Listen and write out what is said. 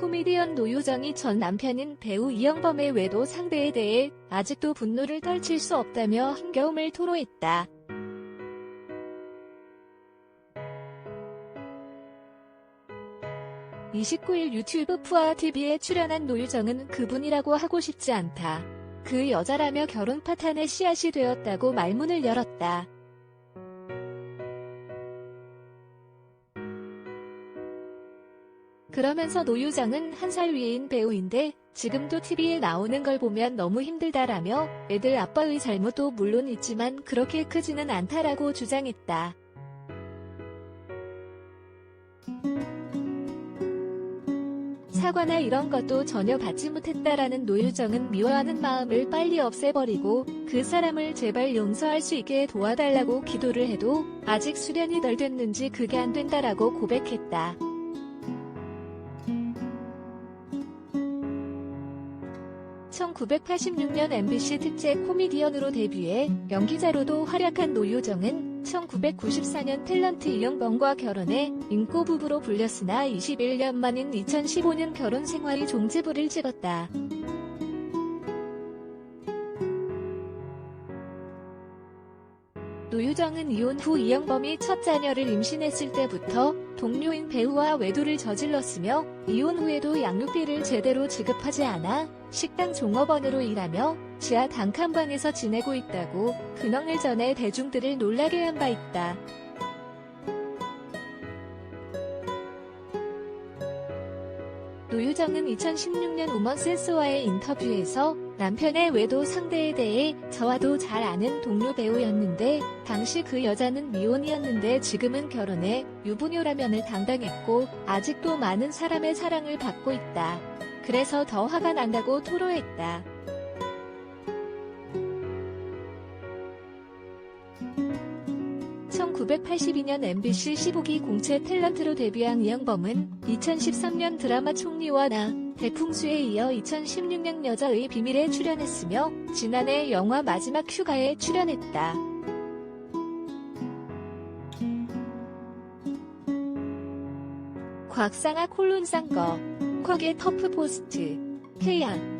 코미디언 노유정이 전 남편인 배우 이영범의 외도 상대에 대해 아직도 분노를 떨칠 수 없다며 힘겨움을 토로했다. (29일) 유튜브 푸아TV에 출연한 노유정은 그분이라고 하고 싶지 않다. 그 여자라며 결혼 파탄의 씨앗이 되었다고 말문을 열었다. 그러면서 노유정은 한 살 위인 배우인데 지금도 TV에 나오는 걸 보면 너무 힘들다라며 애들 아빠의 잘못도 물론 있지만 그렇게 크지는 않다라고 주장했다. 사과나 이런 것도 전혀 받지 못했다라는 노유정은 미워하는 마음을 빨리 없애버리고 그 사람을 제발 용서할 수 있게 도와달라고 기도를 해도 아직 수련이 덜 됐는지 그게 안 된다라고 고백했다. (1986년) MBC 특제 코미디언으로 데뷔해 연기자로도 활약한 노유정은 1994년 탤런트 이영범과 결혼해 인꼬 부부로 불렸으나 21년 만인 2015년 결혼 생활이 종지부를 찍었다. 노유정은 이혼 후 이영범이 첫 자녀를 임신했을 때부터 동료인 배우와 외도를 저질렀으며 이혼 후에도 양육비를 제대로 지급하지 않아 식당 종업원으로 일하며 지하 단칸방에서 지내고 있다고 근황을 전해 대중들을 놀라게 한 바 있다. 노유정은 2016년 우먼센스와의 인터뷰에서 남편의 외도 상대에 대해 저와도 잘 아는 동료 배우였는데 당시 그 여자는 미혼이었는데 지금은 결혼해 유부녀라면을 당당했고 아직도 많은 사람의 사랑을 받고 있다. 그래서 더 화가 난다고 토로했다. (1982년) MBC 15기 공채 탤런트로 데뷔한 이영범은 2013년 드라마 총리와 나 대풍수에 이어 2016년 여자의 비밀에 출연했으며 지난해 영화 마지막 휴가에 출연했다. 곽상아 콜론상거 쿼게 터프 포스트 K양